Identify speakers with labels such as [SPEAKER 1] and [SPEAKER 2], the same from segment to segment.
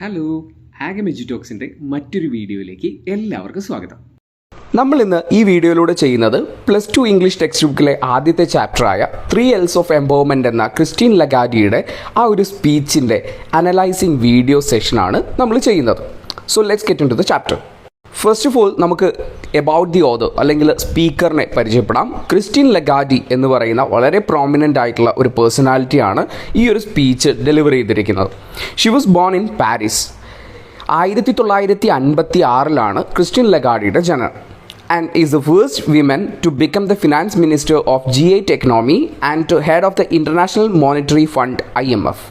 [SPEAKER 1] Hello ആഗം ടോക്സിന്റെ മറ്റൊരു വീഡിയോയിലേക്ക് എല്ലാവർക്കും സ്വാഗതം.
[SPEAKER 2] നമ്മൾ ഇന്ന് ഈ വീഡിയോയിലൂടെ ചെയ്യുന്നത് പ്ലസ് ടു ഇംഗ്ലീഷ് ടെക്സ്റ്റ് ബുക്കിലെ ആദ്യത്തെ ചാപ്റ്ററായ ത്രീ എൽസ് ഓഫ് എംപവർമെന്റ് എന്ന ക്രിസ്റ്റീൻ ലഗാഡിയുടെ ആ ഒരു സ്പീച്ചിന്റെ അനലൈസിങ് വീഡിയോ സെഷനാണ് നമ്മൾ ചെയ്യുന്നത്. So let's get into the chapter first of all നമുക്ക് എബൌട്ട് ദി ഓതർ അല്ലെങ്കിൽ സ്പീക്കറിനെ പരിചയപ്പെടാം. ക്രിസ്റ്റീൻ ലഗാഡി എന്ന് പറയുന്ന വളരെ പ്രോമിനന്റ് ആയിട്ടുള്ള ഒരു പേഴ്സണാലിറ്റിയാണ് ഈ ഒരു സ്പീച്ച് ഡെലിവർ ചെയ്തിരിക്കുന്നത്. She was born in Paris ആയിരത്തി തൊള്ളായിരത്തി അൻപത്തി ആറിലാണ് ക്രിസ്റ്റ്യൻ ലഗാഡിയുടെ ജനനം. And is the first women to become the finance minister of G eight economy and to head of the International Monetary Fund I M F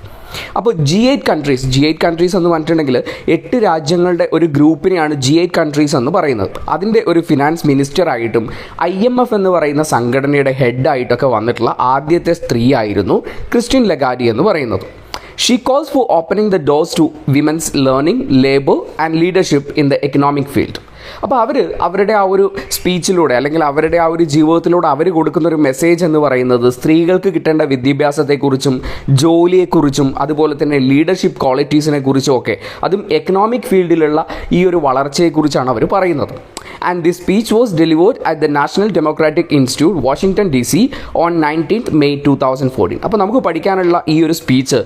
[SPEAKER 2] അപ്പോൾ G eight countries G eight countries എന്ന് പറഞ്ഞിട്ടുണ്ടെങ്കിൽ എട്ട് രാജ്യങ്ങളുടെ ഒരു ഗ്രൂപ്പിനെയാണ് G eight countries എന്ന് പറയുന്നത്. അതിന്റെ ഒരു ഫിനാൻസ് മിനിസ്റ്റർ ആയിട്ടും ഐ എം എഫ് എന്ന് പറയുന്ന സംഘടനയുടെ ഹെഡായിട്ടൊക്കെ വന്നിട്ടുള്ള ആദ്യത്തെ സ്ത്രീ ആയിരുന്നു ക്രിസ്റ്റ്യൻ ലഗാരി എന്ന് പറയുന്നത്. She calls for opening the doors to women's learning labour and leadership in the economic field അപ്പോൾ അവർ അവരുടെ ആ ഒരു സ്പീച്ചിലൂടെ അല്ലെങ്കിൽ അവരുടെ ആ ഒരു ജീവിതത്തിലൂടെ അവർ കൊടുക്കുന്ന ഒരു മെസ്സേജ് എന്ന് പറയുന്നത് സ്ത്രീകൾക്ക് കിട്ടേണ്ട വിദ്യാഭ്യാസത്തെക്കുറിച്ചും ജോലിയെക്കുറിച്ചും അതുപോലെ തന്നെ ലീഡർഷിപ്പ് ക്വാളിറ്റീസിനെ കുറിച്ചും ഒക്കെ അതും എക്കണോമിക് ഫീൽഡിലുള്ള ഈ ഒരു വളർച്ചയെക്കുറിച്ചാണ് അവർ പറയുന്നത്. And the speech was delivered at the National Democratic Institute Washington D C on nineteenth May two thousand fourteen അപ്പോൾ നമുക്ക് പഠിക്കാനുള്ള ഈ ഒരു സ്പീച്ച്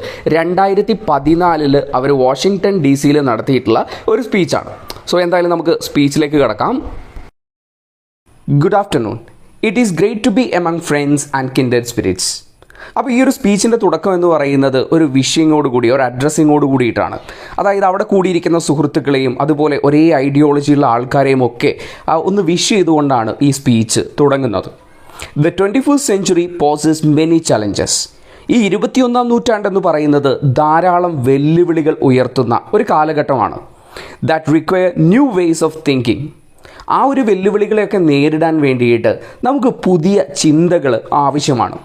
[SPEAKER 2] രണ്ടായിരത്തി പതിനാലിൽ അവർ വാഷിങ്ടൺ ഡി സിയിൽ നടത്തിയിട്ടുള്ള ഒരു സ്പീച്ചാണ്. സോ എന്തായാലും നമുക്ക് സ്പീച്ചിലേക്ക് കിടക്കാം. Good afternoon it is great to be among friends and kindred spirits അപ്പോൾ ഈ ഒരു സ്പീച്ചിന്റെ തുടക്കം എന്ന് പറയുന്നത് ഒരു വിഷയങ്ങോട് കൂടി ഒരു അഡ്രസ്സിങ്ങോട് കൂടിയിട്ടാണ്. അതായത് അവിടെ കൂടിയിരിക്കുന്ന സുഹൃത്തുക്കളെയും അതുപോലെ ഒരേ ഐഡിയോളജിയുള്ള ആൾക്കാരെയും ഒക്കെ ഒന്ന് വിഷ് ചെയ്തുകൊണ്ടാണ് ഈ സ്പീച്ച് തുടങ്ങുന്നത്. The twenty first century poses many challenges ഈ ഇരുപത്തിയൊന്നാം നൂറ്റാണ്ടെന്ന് പറയുന്നത് ധാരാളം വെല്ലുവിളികൾ ഉയർത്തുന്ന ഒരു കാലഘട്ടമാണ്. That require new ways of thinking ആ ഒരു വെല്ലുവിളികളെയൊക്കെ നേരിടാൻ വേണ്ടിയിട്ട് നമുക്ക് പുതിയ ചിന്തകൾ ആവശ്യമാണ്.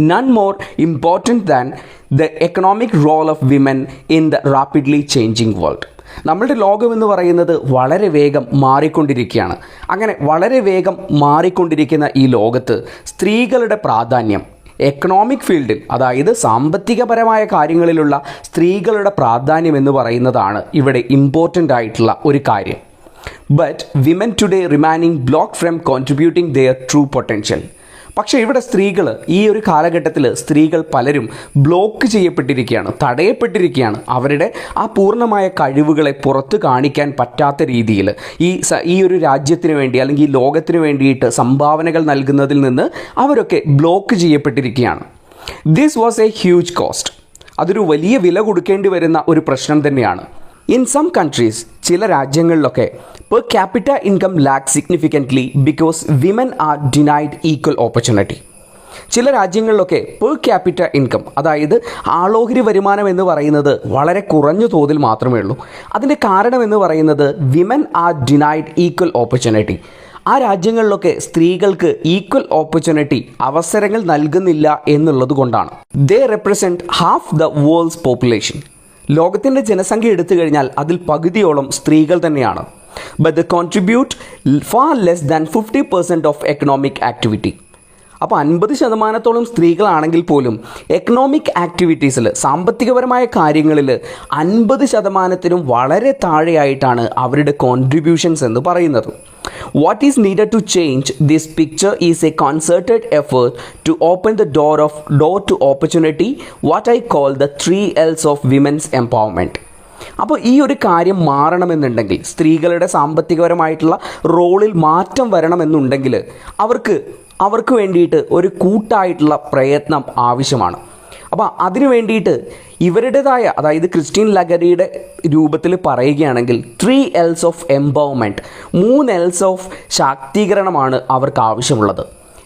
[SPEAKER 2] None more important than the economic role of women in the rapidly changing world നമ്മളുടെ ലോകം എന്ന് പറയുന്നത് വളരെ വേഗം മാറിക്കൊണ്ടിരിക്കുകയാണ്. അങ്ങനെ വളരെ വേഗം മാറിക്കൊണ്ടിരിക്കുന്ന ഈ ലോകത്ത് സ്ത്രീകളുടെ പ്രാധാന്യം എക്കണോമിക് ഫീൽഡിൽ അതായത് സാമ്പത്തികപരമായ കാര്യങ്ങളിലുള്ള സ്ത്രീകളുടെ പ്രാധാന്യം എന്ന് പറയുന്നതാണ് ഇവിടെ ഇമ്പോർട്ടന്റ് ആയിട്ടുള്ള ഒരു കാര്യം. But women today remaining block from contributing their true potential പക്ഷേ ഇവിടെ സ്ത്രീകൾ ഈ ഒരു കാലഘട്ടത്തിൽ സ്ത്രീകൾ പലരും ബ്ലോക്ക് ചെയ്യപ്പെട്ടിരിക്കുകയാണ് തടയപ്പെട്ടിരിക്കുകയാണ്. അവരുടെ ആ പൂർണമായ കഴിവുകളെ പുറത്ത് കാണിക്കാൻ പറ്റാത്ത രീതിയിൽ ഈ ഈ ഒരു രാജ്യത്തിന് വേണ്ടി അല്ലെങ്കിൽ ഈ ലോകത്തിന് വേണ്ടിയിട്ട് സംഭാവനകൾ നൽകുന്നതിൽ നിന്ന് അവരൊക്കെ block ചെയ്യപ്പെട്ടിരിക്കുകയാണ്. This was a huge cost അതൊരു വലിയ വില കൊടുക്കേണ്ടി വരുന്ന ഒരു പ്രശ്നം തന്നെയാണ്. ഇൻ സം കൺട്രീസ് ചില രാജ്യങ്ങളിലൊക്കെ per capita income lack significantly because women are denied equal opportunity ചില രാജ്യങ്ങളിലൊക്കെ പെർ ക്യാപിറ്റ ഇൻകം അതായത് ആളോഹരി വരുമാനം എന്ന് പറയുന്നത് വളരെ കുറഞ്ഞ തോതിൽ മാത്രമേ ഉള്ളൂ. അതിന്റെ കാരണം എന്ന് പറയുന്നത് women are denied equal opportunity ആ രാജ്യങ്ങളിലൊക്കെ സ്ത്രീകൾക്ക് ഈക്വൽ ഓപ്പർച്യൂണിറ്റി അവസരങ്ങൾ നൽകുന്നില്ല എന്നുള്ളത് കൊണ്ടാണ്. They represent half the world's population ലോകത്തിന്റെ ജനസംഖ്യ എടുത്തു കഴിഞ്ഞാൽ അതിൽ പകുതിയോളം സ്ത്രീകൾ തന്നെയാണ്. But the contribute far less than fifty percent of economic activity അപ്പോൾ അൻപത് ശതമാനത്തോളം സ്ത്രീകളാണെങ്കിൽ പോലും എക്കണോമിക് ആക്ടിവിറ്റീസിൽ സാമ്പത്തികപരമായ കാര്യങ്ങളിൽ അൻപത് ശതമാനത്തിനും വളരെ താഴെയായിട്ടാണ് അവരുടെ കോൺട്രിബ്യൂഷൻസ് എന്ന് പറയുന്നത്. What is needed to change this picture is a concerted effort to open the door of door to opportunity, what I call the three L's of women's empowerment. അപ്പോൾ ഈ ഒരു കാര്യം മാറണമെന്നുണ്ടെങ്കിൽ സ്ത്രീകളുടെ സാമ്പത്തികപരമായിട്ടുള്ള റോളിൽ മാറ്റം വരണമെന്നുണ്ടെങ്കിൽ അവർക്ക് അവർക്ക് വേണ്ടിയിട്ട് ഒരു കൂട്ടായിട്ടുള്ള പ്രയത്നം ആവശ്യമാണ് അപ്പോൾ അതിനു വേണ്ടിയിട്ട് ഇവരുടേതായ അതായത് ക്രിസ്റ്റീൻ ലഗരിയുടെ രൂപത്തിൽ പറയുകയാണെങ്കിൽ ത്രീ എൽസ് ഓഫ് എംപവർമെന്റ് മൂന്ന് എൽസ് ഓഫ് ശാക്തീകരണമാണ് അവർക്ക് ആവശ്യമുള്ളത്.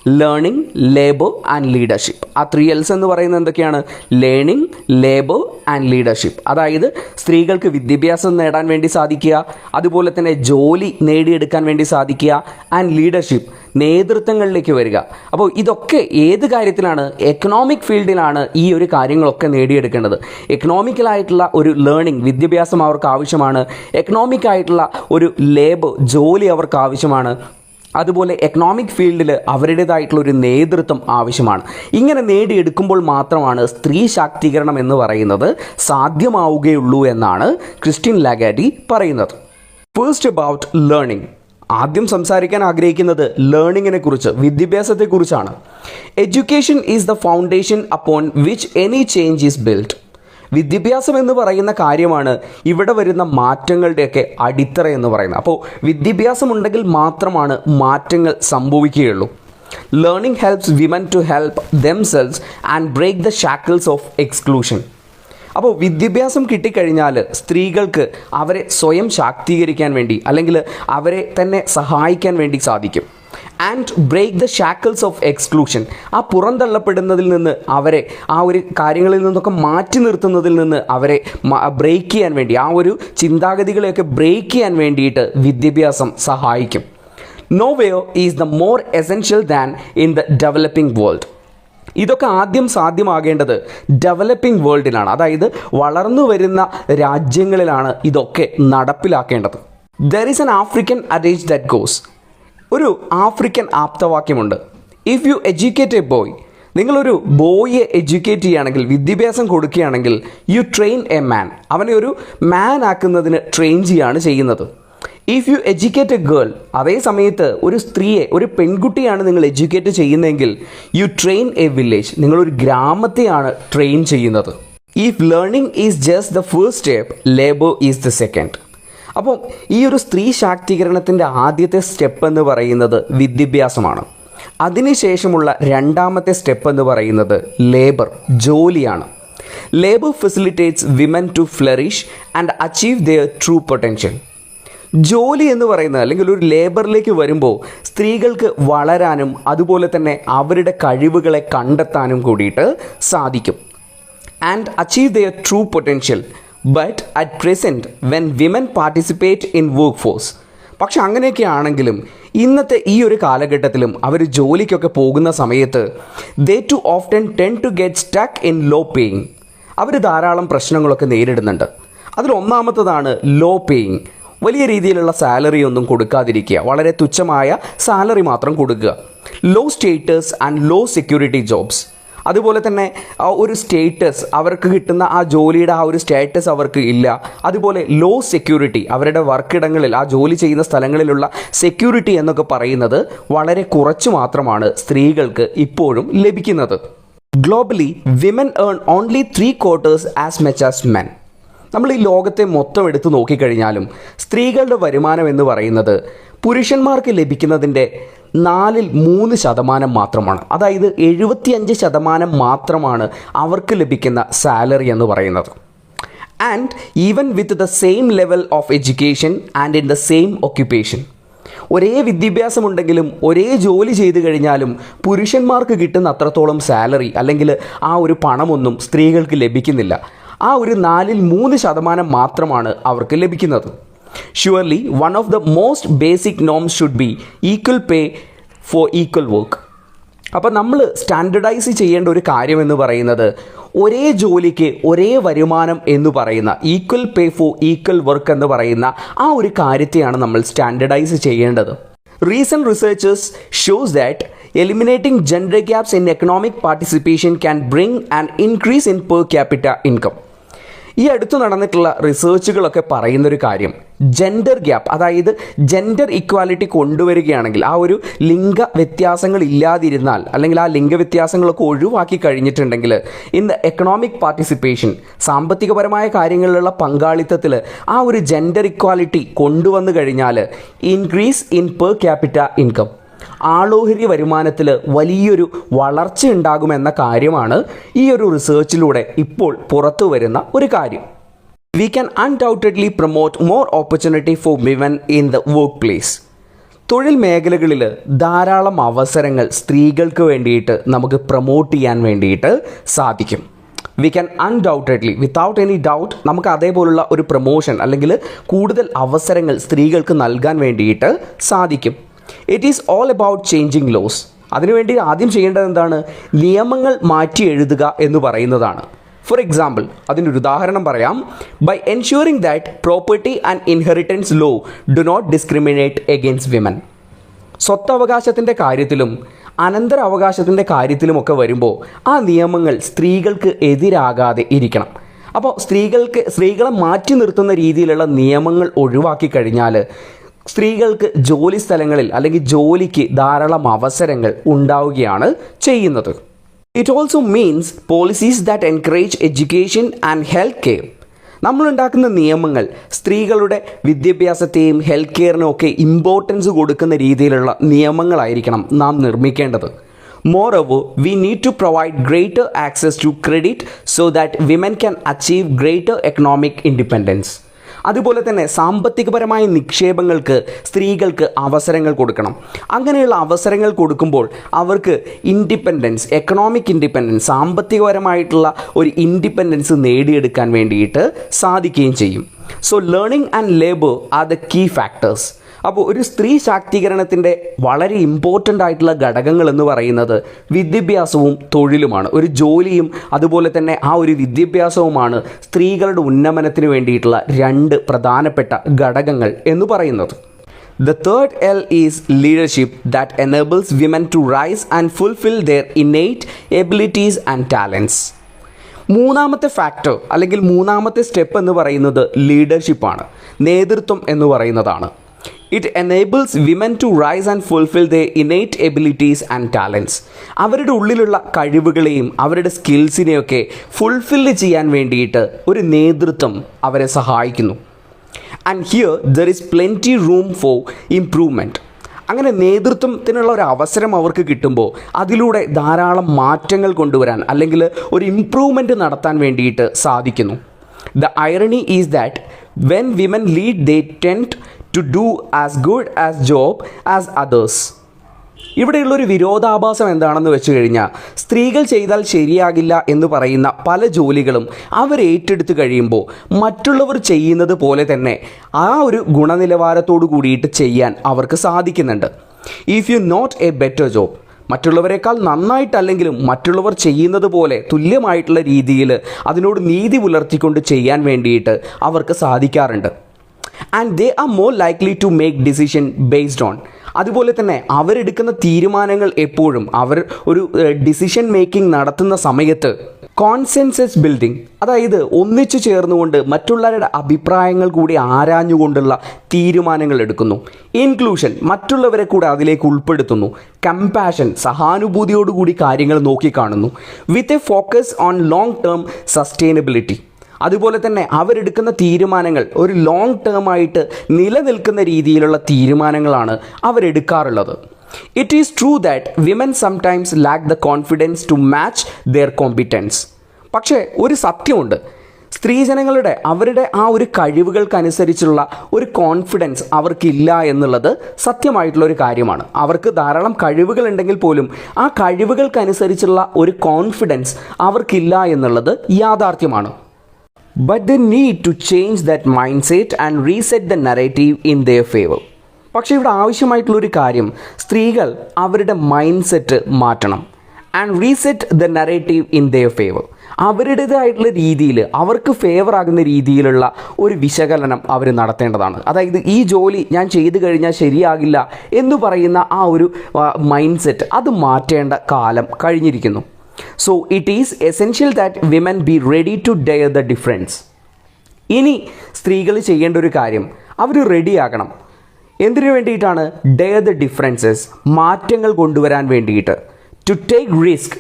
[SPEAKER 2] ലേണിംഗ് ലേബർ ആൻഡ് ലീഡർഷിപ്പ് ആ ത്രീ എൽസ് എന്ന് പറയുന്നത് എന്തൊക്കെയാണ്? ലേണിംഗ് ലേബർ ആൻഡ് ലീഡർഷിപ്പ് അതായത് സ്ത്രീകൾക്ക് വിദ്യാഭ്യാസം നേടാൻ വേണ്ടി സാധിക്കുക അതുപോലെ തന്നെ ജോലി നേടിയെടുക്കാൻ വേണ്ടി സാധിക്കുക ആൻഡ് ലീഡർഷിപ്പ് നേതൃത്വങ്ങളിലേക്ക് വരിക. അപ്പോൾ ഇതൊക്കെ ഏത് കാര്യത്തിലാണ്? എക്കണോമിക് ഫീൽഡിലാണ് ഈ ഒരു കാര്യങ്ങളൊക്കെ നേടിയെടുക്കേണ്ടത്. എക്കണോമിക്കലായിട്ടുള്ള ഒരു ലേണിംഗ് വിദ്യാഭ്യാസം അവർക്ക് ആവശ്യമാണ്. എക്കണോമിക് ആയിട്ടുള്ള ഒരു ലേബർ ജോലി അവർക്ക് ആവശ്യമാണ്. അതുപോലെ എക്കണോമിക് ഫീൽഡിൽ അവരുടേതായിട്ടുള്ള ഒരു നേതൃത്വം ആവശ്യമാണ്. ഇങ്ങനെ നേടിയെടുക്കുമ്പോൾ മാത്രമാണ് സ്ത്രീ ശാക്തീകരണം എന്ന് പറയുന്നത് സാധ്യമാവുകയുള്ളൂ എന്നാണ് ക്രിസ്റ്റ്യൻ ലാഗാഡി പറയുന്നത്. ഫസ്റ്റ് അബൌട്ട് ലേണിംഗ് ആദ്യം സംസാരിക്കാൻ ആഗ്രഹിക്കുന്നത് ലേണിങ്ങിനെ കുറിച്ച് വിദ്യാഭ്യാസത്തെക്കുറിച്ചാണ്. Education is the foundation upon which any change is build വിദ്യാഭ്യാസം എന്ന് പറയുന്ന കാര്യമാണ് ഇവിടെ വരുന്ന മാറ്റങ്ങളുടെയൊക്കെ അടിത്തറ എന്ന് പറയുന്നത്. അപ്പോൾ വിദ്യാഭ്യാസം ഉണ്ടെങ്കിൽ മാത്രമാണ് മാറ്റങ്ങൾ സംഭവിക്കുകയുള്ളൂ. Learning helps women to help themselves and break the shackles of exclusion അപ്പോൾ വിദ്യാഭ്യാസം കിട്ടിക്കഴിഞ്ഞാൽ സ്ത്രീകൾക്ക് അവരെ സ്വയം ശാക്തീകരിക്കാൻ വേണ്ടി അല്ലെങ്കിൽ അവരെ തന്നെ സഹായിക്കാൻ വേണ്ടി സാധിക്കും. And break the shackles of exclusion ആ പുറന്തള്ളപ്പെടുന്നതിൽ നിന്ന് അവരെ ആ ഒരു കാര്യങ്ങളിൽ നിന്നൊക്കെ മാറ്റി നിർത്തുന്നതിൽ നിന്ന് അവരെ ബ്രേക്ക് ചെയ്യാൻ വേണ്ടി ആ ഒരു ചിന്താഗതികളെയൊക്കെ ബ്രേക്ക് ചെയ്യാൻ വേണ്ടിയിട്ട് വിദ്യാഭ്യാസം സഹായിക്കും. Nowhere is the more essential than in the developing world ഇതൊക്കെ ആദ്യം സാധ്യമാകേണ്ടത് ഡെവലപ്പിംഗ് വേൾഡിലാണ് അതായത് വളർന്നു വരുന്ന രാജ്യങ്ങളിലാണ് ഇതൊക്കെ നടപ്പിലാക്കേണ്ടത്. There is an African adage that goes ഒരു African ആപ്തവാക്യമുണ്ട്. If you educate a boy നിങ്ങളൊരു ബോയിയെ എഡ്യൂക്കേറ്റ് ചെയ്യുകയാണെങ്കിൽ വിദ്യാഭ്യാസം കൊടുക്കുകയാണെങ്കിൽ യു ട്രെയിൻ എ മാൻ അവനെ ഒരു മാൻ ആക്കുന്നതിന് ട്രെയിൻ ചെയ്യുകയാണ് ചെയ്യുന്നത്. If you educate a girl അതേ സമയത്ത് ഒരു സ്ത്രീയെ ഒരു പെൺകുട്ടിയാണ് നിങ്ങൾ എഡ്യൂക്കേറ്റ് ചെയ്യുന്നതെങ്കിൽ യു ട്രെയിൻ എ വില്ലേജ് നിങ്ങളൊരു ഗ്രാമത്തെയാണ് ട്രെയിൻ ചെയ്യുന്നത്. If learning is just the first step labour is the second അപ്പം ഈ ഒരു സ്ത്രീ ശാക്തീകരണത്തിന്റെ ആദ്യത്തെ സ്റ്റെപ്പ് എന്ന് പറയുന്നത് വിദ്യാഭ്യാസമാണ്. അതിനുശേഷമുള്ള രണ്ടാമത്തെ സ്റ്റെപ്പ് എന്ന് പറയുന്നത് ലേബർ ജോലിയാണ്. Labour facilitates women to flourish and achieve their true potential ജോലി എന്ന് പറയുന്നത് അല്ലെങ്കിൽ ഒരു ലേബറിലേക്ക് വരുമ്പോൾ സ്ത്രീകൾക്ക് വളരാനും അതുപോലെ തന്നെ അവരുടെ കഴിവുകളെ കണ്ടെത്താനും കൂടിയിട്ട് സാധിക്കും. And achieve their true potential but at present when women participate in workforce പക്ഷെ അങ്ങനെയൊക്കെ ആണെങ്കിലും ഇന്നത്തെ ഈ ഒരു കാലഘട്ടത്തിലും അവർ ജോലിക്കൊക്കെ പോകുന്ന സമയത്ത് they too often tend to get stuck in low paying അവർ ധാരാളം പ്രശ്നങ്ങളൊക്കെ നേരിടുന്നുണ്ട്. അതിൽ ഒന്നാമത്തതാണ് ലോ പേയിങ് വലിയ രീതിയിലുള്ള സാലറി ഒന്നും കൊടുക്കാതിരിക്കുക. വളരെ തുച്ഛമായ സാലറി മാത്രം കൊടുക്കുക. Low status and low security jobs അതുപോലെ തന്നെ ഒരു സ്റ്റേറ്റസ് അവർക്ക് കിട്ടുന്ന ആ ജോലിയുടെ ആ ഒരു സ്റ്റേറ്റസ് അവർക്ക് ഇല്ല. അതുപോലെ ലോ സെക്യൂരിറ്റി അവരുടെ വർക്കിടങ്ങളിൽ ആ ജോലി ചെയ്യുന്ന സ്ഥലങ്ങളിലുള്ള സെക്യൂരിറ്റി എന്നൊക്കെ പറയുന്നത് വളരെ കുറച്ച് മാത്രമാണ് സ്ത്രീകൾക്ക് ഇപ്പോഴും ലഭിക്കുന്നത്. Globally women earn only three quarters as much as men നമ്മൾ ഈ ലോകത്തെ മൊത്തം എടുത്തു നോക്കിക്കഴിഞ്ഞാലും സ്ത്രീകളുടെ വരുമാനം എന്ന് പറയുന്നത് പുരുഷന്മാർക്ക് ലഭിക്കുന്നതിന്റെ നാലിൽ മൂന്ന് ശതമാനം മാത്രമാണ്. അതായത് എഴുപത്തിയഞ്ച് ശതമാനം മാത്രമാണ് അവർക്ക് ലഭിക്കുന്ന സാലറി എന്ന് പറയുന്നത്. And even with the same level of education and in the same occupation ഒരേ വിദ്യാഭ്യാസമുണ്ടെങ്കിലും ഒരേ ജോലി ചെയ്തു കഴിഞ്ഞാലും പുരുഷന്മാർക്ക് കിട്ടുന്ന അത്രത്തോളം സാലറി അല്ലെങ്കിൽ ആ ഒരു പണമൊന്നും സ്ത്രീകൾക്ക് ലഭിക്കുന്നില്ല. ആ ഒരു നാലിൽ മൂന്ന് ശതമാനം മാത്രമാണ് അവർക്ക് ലഭിക്കുന്നത്. Surely one of the most basic norms should be equal pay for equal work അപ്പോൾ നമ്മൾ സ്റ്റാൻഡർഡൈസ് ചെയ്യേണ്ട ഒരു കാര്യം എന്ന് പറയുന്നത് ഒരേ ജോലിക്ക് ഒരേ വരുമാനം എന്ന് പറയുന്ന equal pay for equal work എന്ന് പറയുന്ന ആ ഒരു കാര്യത്തെയാണ് നമ്മൾ സ്റ്റാൻഡർഡൈസ് ചെയ്യേണ്ടത്. Recent researches shows that eliminating gender gaps in economic participation can bring an increase in per capita income ഈ അടുത്ത് നടന്നിട്ടുള്ള റിസർച്ചുകളൊക്കെ പറയുന്നൊരു കാര്യം ജെൻഡർ ഗ്യാപ്പ് അതായത് ജെൻഡർ ഇക്വാലിറ്റി കൊണ്ടുവരികയാണെങ്കിൽ ആ ഒരു ലിംഗ വ്യത്യാസങ്ങൾ ഇല്ലാതിരുന്നാൽ അല്ലെങ്കിൽ ആ ലിംഗ വ്യത്യാസങ്ങളൊക്കെ ഒഴിവാക്കി കഴിഞ്ഞിട്ടുണ്ടെങ്കിൽ ദ എക്കണോമിക് പാർട്ടിസിപ്പേഷൻ സാമ്പത്തികപരമായ കാര്യങ്ങളിലുള്ള പങ്കാളിത്തത്തിൽ ആ ഒരു ജെൻഡർ ഇക്വാലിറ്റി കൊണ്ടുവന്നു കഴിഞ്ഞാൽ increase in per capita income ആളോഹരി വരുമാനത്തിൽ വലിയൊരു വളർച്ച ഉണ്ടാകുമെന്ന കാര്യമാണ് ഈ ഒരു റിസർച്ചിലൂടെ ഇപ്പോൾ പുറത്തു വരുന്ന ഒരു കാര്യം. We can undoubtedly promote more opportunity for women in the workplace. തൊഴിൽ മേഖലകളിൽ ധാരാളം അവസരങ്ങൾ സ്ത്രീകൾക്ക് വേണ്ടിയിട്ട് നമുക്ക് പ്രൊമോട്ട് ചെയ്യാൻ വേണ്ടിയിട്ട് സാധിക്കും. We can undoubtedly without any doubt നമുക്ക് അതേപോലുള്ള ഒരു പ്രൊമോഷൻ അല്ലെങ്കിൽ കൂടുതൽ അവസരങ്ങൾ സ്ത്രീകൾക്ക് നൽകാൻ വേണ്ടിയിട്ട് സാധിക്കും. It is all about changing laws അതിനുവേണ്ടി ആദ്യം ചെയ്യേണ്ടത് എന്താണ്? നിയമങ്ങൾ മാറ്റി എഴുതുക എന്ന് പറയുന്നതാണ്. ഫോർ എക്സാമ്പിൾ അതിനൊരു ഉദാഹരണം പറയാം. By ensuring that property and inheritance law do not discriminate against women സ്വത്തവകാശത്തിന്റെ കാര്യത്തിലും അനന്തരാവകാശത്തിന്റെ കാര്യത്തിലുമൊക്കെ വരുമ്പോൾ ആ നിയമങ്ങൾ സ്ത്രീകൾക്ക് എതിരാകാതെ ഇരിക്കണം. അപ്പോൾ സ്ത്രീകൾക്ക് സ്ത്രീകളെ മാറ്റി നിർത്തുന്ന രീതിയിലുള്ള നിയമങ്ങൾ ഒഴിവാക്കി കഴിഞ്ഞാൽ സ്ത്രീകൾക്ക് ജോലി സ്ഥലങ്ങളിൽ അല്ലെങ്കിൽ ജോലിക്ക് ധാരാളം അവസരങ്ങൾ ഉണ്ടാവുകയാണ് ചെയ്യുന്നത്. It also means policies that encourage education and health care നമ്മളുണ്ടാക്കുന്ന നിയമങ്ങൾ സ്ത്രീകളുടെ വിദ്യാഭ്യാസത്തെയും ഹെൽത്ത് കെയറിനും ഒക്കെ ഇമ്പോർട്ടൻസ് കൊടുക്കുന്ന രീതിയിലുള്ള നിയമങ്ങളായിരിക്കണം നാം നിർമ്മിക്കേണ്ടത്. Moreover we need to provide greater access to credit so that women can achieve greater economic independence അതുപോലെ തന്നെ സാമ്പത്തികപരമായ നിക്ഷേപങ്ങൾക്ക് സ്ത്രീകൾക്ക് അവസരങ്ങൾ കൊടുക്കണം. അങ്ങനെയുള്ള അവസരങ്ങൾ കൊടുക്കുമ്പോൾ അവർക്ക് ഇൻഡിപെൻഡൻസ് എക്കണോമിക് ഇൻഡിപെൻഡൻസ് സാമ്പത്തികപരമായിട്ടുള്ള ഒരു ഇൻഡിപെൻഡൻസ് നേടിയെടുക്കാൻ വേണ്ടിയിട്ട് സാധിക്കുകയും ചെയ്യും. So learning and labour are the key factors അപ്പോൾ ഒരു സ്ത്രീ ശാക്തീകരണത്തിന്റെ വളരെ ഇമ്പോർട്ടന്റ് ആയിട്ടുള്ള ഘടകങ്ങൾ എന്ന് പറയുന്നത് വിദ്യാഭ്യാസവും തൊഴിലുമാണ്. ഒരു ജോലിയും അതുപോലെ തന്നെ ആ ഒരു വിദ്യാഭ്യാസവുമാണ് സ്ത്രീകളുടെ ഉന്നമനത്തിന് വേണ്ടിയിട്ടുള്ള രണ്ട് പ്രധാനപ്പെട്ട ഘടകങ്ങൾ എന്ന് പറയുന്നത്. The third L is leadership that enables women to rise and fulfil their innate abilities and talents മൂന്നാമത്തെ ഫാക്ടർ അല്ലെങ്കിൽ മൂന്നാമത്തെ സ്റ്റെപ്പ് എന്ന് പറയുന്നത് ലീഡർഷിപ്പാണ് നേതൃത്വം എന്ന് പറയുന്നതാണ്. It enables women to rise and fulfil the innate abilities and talents അവരുടെ ഉള്ളിലുള്ള കഴിവുകളെയും അവരുടെ സ്കിൽസിനെയൊക്കെ ഫുൾഫിൽ ചെയ്യാൻ വേണ്ടിയിട്ട് ഒരു നേതൃത്വം അവരെ സഹായിക്കുന്നു. And here there is plenty room for improvement അങ്ങനെ നേതൃത്വത്തിനുള്ള ഒരു അവസരം അവർക്ക് കിട്ടുമ്പോൾ അതിലൂടെ ധാരാളം മാറ്റങ്ങൾ കൊണ്ടുവരാൻ അല്ലെങ്കിൽ ഒരു ഇംപ്രൂവ്മെന്റ് നടത്താൻ വേണ്ടിയിട്ട് സാധിക്കുന്നു. The irony is that when women lead they tend to do as good as job as others ഇവിടെയുള്ളൊരു വിരോധാഭാസം എന്താണെന്ന് വെച്ച് കഴിഞ്ഞാൽ സ്ത്രീകൾ ചെയ്താൽ ശരിയാകില്ല എന്ന് പറയുന്ന പല ജോലികളും അവർ ഏറ്റെടുത്ത് കഴിയുമ്പോൾ മറ്റുള്ളവർ ചെയ്യുന്നത് പോലെ തന്നെ ആ ഒരു ഗുണനിലവാരത്തോടു കൂടിയിട്ട് ചെയ്യാൻ അവർക്ക് സാധിക്കുന്നുണ്ട്. If you not a better job മറ്റുള്ളവരെക്കാൾ നന്നായിട്ടല്ലെങ്കിലും മറ്റുള്ളവർ ചെയ്യുന്നത് പോലെ തുല്യമായിട്ടുള്ള രീതിയിൽ അതിനോട് നീതി പുലർത്തിക്കൊണ്ട് ചെയ്യാൻ വേണ്ടിയിട്ട് അവർക്ക് സാധിക്കാറുണ്ട്. And they are more likely to make decision based on അതുപോലെ തന്നെ അവരെടുക്കുന്ന തീരുമാനങ്ങൾ എപ്പോഴും അവർ ഒരു ഡിസിഷൻ മേക്കിംഗ് നടത്തുന്ന സമയത്ത് കോൺസെൻസസ് ബിൽഡിംഗ് അതായത് ഒന്നിച്ചു ചേർന്നുകൊണ്ട് മറ്റുള്ളവരുടെ അഭിപ്രായങ്ങൾ കൂടി ആരാഞ്ഞുകൊണ്ടുള്ള തീരുമാനങ്ങൾ എടുക്കുന്നു. ഇൻക്ലൂഷൻ മറ്റുള്ളവരെ കൂടെ അതിലേക്ക് ഉൾപ്പെടുത്തുന്നു. കമ്പാഷൻ സഹാനുഭൂതിയോടുകൂടി കാര്യങ്ങൾ നോക്കിക്കാണുന്നു. With a focus on long term sustainability അതുപോലെ തന്നെ അവരെടുക്കുന്ന തീരുമാനങ്ങൾ ഒരു ലോങ് ടേം ആയിട്ട് നിലനിൽക്കുന്ന രീതിയിലുള്ള തീരുമാനങ്ങളാണ് അവരെടുക്കാറുള്ളത്. It is true that women sometimes lack the confidence to match their competence പക്ഷേ ഒരു സത്യമുണ്ട്. സ്ത്രീജനങ്ങളുടെ അവരുടെ ആ ഒരു കഴിവുകൾക്കനുസരിച്ചുള്ള ഒരു കോൺഫിഡൻസ് അവർക്കില്ല എന്നുള്ളത് സത്യമായിട്ടുള്ള ഒരു കാര്യമാണ്. അവർക്ക് ധാരാളം കഴിവുകൾ ഉണ്ടെങ്കിൽ പോലും ആ കഴിവുകൾക്കനുസരിച്ചുള്ള ഒരു കോൺഫിഡൻസ് അവർക്കില്ല എന്നുള്ളത് യാഥാർത്ഥ്യമാണ്. But the need to change that mindset and reset the narrative in their favor. പക്ഷേ ഇവിടെ ആവശ്യമായിട്ടുള്ളൊരു കാര്യം സ്ത്രീകൾ അവരുടെ മൈൻഡ് സെറ്റ് മാറ്റണം and reset the narrative in their favour അവരുടേതായിട്ടുള്ള രീതിയിൽ അവർക്ക് ഫേവർ ആകുന്ന രീതിയിലുള്ള ഒരു വിശകലനം അവർ നടത്തേണ്ടതാണ്. അതായത് ഈ ജോലി ഞാൻ ചെയ്തു കഴിഞ്ഞാൽ ശരിയാകില്ല എന്ന് പറയുന്ന ആ ഒരു മൈൻഡ് സെറ്റ് അത് മാറ്റേണ്ട കാലം കഴിഞ്ഞിരിക്കുന്നു. So it is essential that women be ready to dare the difference ഇനി സ്ത്രീകൾ ചെയ്യേണ്ട ഒരു കാര്യം. അവർ റെഡിയാകണം എന്തിനു വേണ്ടിയിട്ടാണ് ഡെയർ ദ ഡിഫറൻസസ് മാറ്റങ്ങൾ കൊണ്ടുവരാൻ വേണ്ടിയിട്ട്? ടു ടേക്ക് റിസ്ക്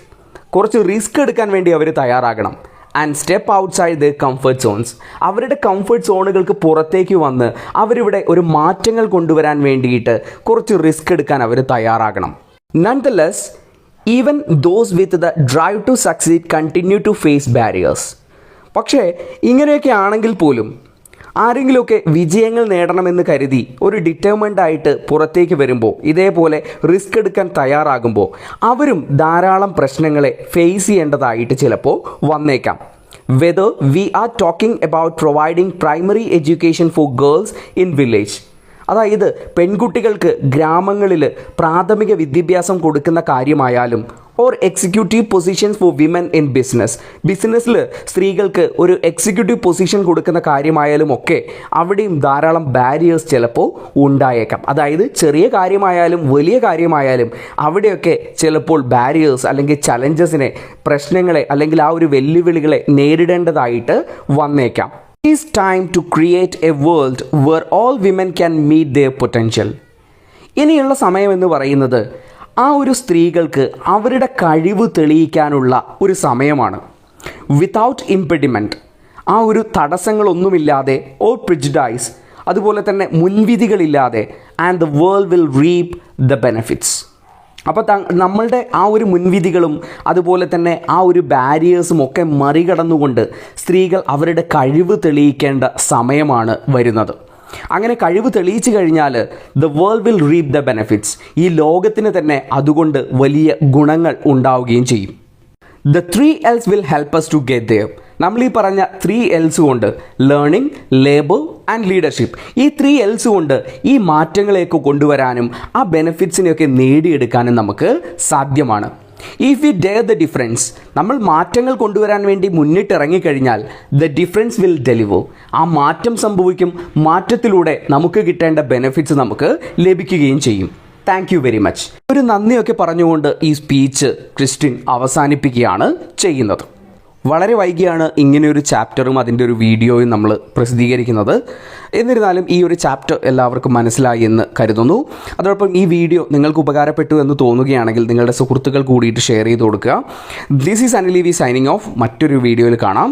[SPEAKER 2] കുറച്ച് റിസ്ക് എടുക്കാൻ വേണ്ടി അവർ തയ്യാറാകണം. And step outside the comfort zones അവരുടെ കംഫർട്ട് സോണുകൾക്ക് പുറത്തേക്ക് വന്ന് അവരിവിടെ ഒരു മാറ്റങ്ങൾ കൊണ്ടുവരാൻ വേണ്ടിയിട്ട് കുറച്ച് റിസ്ക് എടുക്കാൻ അവർ തയ്യാറാകണം. Nonetheless even those with the drive to succeed continue to face barriers പക്ഷേ ഇങ്ങനെയൊക്കെ ആണെങ്കിൽ പോലും ആരെങ്കിലുമൊക്കെ വിജയങ്ങൾ നേടണമെന്ന് കരുതി ഒരു ഡിറ്റർമൻഡ് ആയിട്ട് പുറത്തേക്ക് വരുമ്പോൾ ഇതേപോലെ റിസ്ക് എടുക്കാൻ തയ്യാറാകുമ്പോൾ അവരും ധാരാളം പ്രശ്നങ്ങളെ ഫേസ് ചെയ്യേണ്ടതായിട്ട് ചിലപ്പോൾ വന്നേക്കാം. Whether we are talking about providing primary education for girls in village അതായത് പെൺകുട്ടികൾക്ക് ഗ്രാമങ്ങളിൽ പ്രാഥമിക വിദ്യാഭ്യാസം കൊടുക്കുന്ന കാര്യമായാലും or executive positions for women in business ബിസിനസ്സിൽ സ്ത്രീകൾക്ക് ഒരു എക്സിക്യൂട്ടീവ് പൊസിഷൻ കൊടുക്കുന്ന കാര്യമായാലും ഒക്കെ അവിടെയും ധാരാളം ബാരിയേഴ്സ് ചിലപ്പോൾ ഉണ്ടായേക്കാം. അതായത് ചെറിയ കാര്യമായാലും വലിയ കാര്യമായാലും അവിടെയൊക്കെ ചിലപ്പോൾ ബാരിയേഴ്സ് അല്ലെങ്കിൽ ചലഞ്ചസിനെ പ്രശ്നങ്ങളെ അല്ലെങ്കിൽ ആ ഒരു വെല്ലുവിളികളെ നേരിടേണ്ടതായിട്ട് വന്നേക്കാം. Is time to create a world where all women can meet their potential. ഇനിയുള്ള സമയം എന്ന് പറയുന്നത് ആ ഒരു സ്ത്രീകൾക്ക് അവരുടെ കഴിവ് തെളിയിക്കാനുള്ള ഒരു സമയമാണ് വിതൗട്ട് ഇംപെഡിമെന്റ് ആ ഒരു തടസ്സങ്ങളൊന്നുമില്ലാതെ ഓ പ്രിജിഡൈസ് അതുപോലെ തന്നെ മുൻവിധികളില്ലാതെ and the world will reap the benefits അപ്പോൾ നമ്മളുടെ ആ ഒരു മുൻവിധികളും അതുപോലെ തന്നെ ആ ഒരു ബാരിയേഴ്സും ഒക്കെ മറികടന്നുകൊണ്ട് സ്ത്രീകൾ അവരുടെ കഴിവ് തെളിയിക്കേണ്ട സമയമാണ് വരുന്നത്. അങ്ങനെ കഴിവ് തെളിയിച്ചു കഴിഞ്ഞാൽ the world will reap the benefits ഈ ലോകത്തിന് തന്നെ അതുകൊണ്ട് വലിയ ഗുണങ്ങൾ ഉണ്ടാവുകയും ചെയ്യും. The three Ls will help us to get there നമ്മൾ ഈ പറഞ്ഞ ത്രീ എൽസ് കൊണ്ട് ലേണിംഗ് ലേബർ ആൻഡ് ലീഡർഷിപ്പ് ഈ ത്രീ എൽസ് കൊണ്ട് ഈ മാറ്റങ്ങളെയൊക്കെ കൊണ്ടുവരാനും ആ ബെനിഫിറ്റ്സിനെയൊക്കെ നേടിയെടുക്കാനും നമുക്ക് സാധ്യമാണ്. If we dare the difference നമ്മൾ മാറ്റങ്ങൾ കൊണ്ടുവരാൻ വേണ്ടി മുന്നിട്ടിറങ്ങിക്കഴിഞ്ഞാൽ ദ ഡിഫറൻസ് വിൽ ഡെലിവർ ആ മാറ്റം സംഭവിക്കും മാറ്റത്തിലൂടെ നമുക്ക് കിട്ടേണ്ട ബെനിഫിറ്റ്സ് നമുക്ക് ലഭിക്കുകയും ചെയ്യും. താങ്ക് യു വെരി മച്ച് ഒരു നന്ദിയൊക്കെ പറഞ്ഞുകൊണ്ട് ഈ സ്പീച്ച് ക്രിസ്റ്റിൻ അവസാനിപ്പിക്കുകയാണ് ചെയ്യുന്നത്. വളരെ വൈകിയാണ് ഇങ്ങനെ ഒരു ചാപ്റ്ററും അതിന്റെ ഒരു വീഡിയോയും നമ്മൾ പ്രസിദ്ധീകരിക്കുന്നത്. എന്നിരുന്നാലും ഈ ഒരു ചാപ്റ്റർ എല്ലാവർക്കും മനസ്സിലായി എന്ന് കരുതുന്നു. അതോടൊപ്പം ഈ വീഡിയോ നിങ്ങൾക്ക് ഉപകാരപ്പെട്ടു എന്ന് തോന്നുകയാണെങ്കിൽ നിങ്ങളുടെ സുഹൃത്തുക്കൾ കൂടിയിട്ട് ഷെയർ ചെയ്ത് കൊടുക്കുക. This is അനിലി V signing off മറ്റൊരു വീഡിയോയിൽ കാണാം.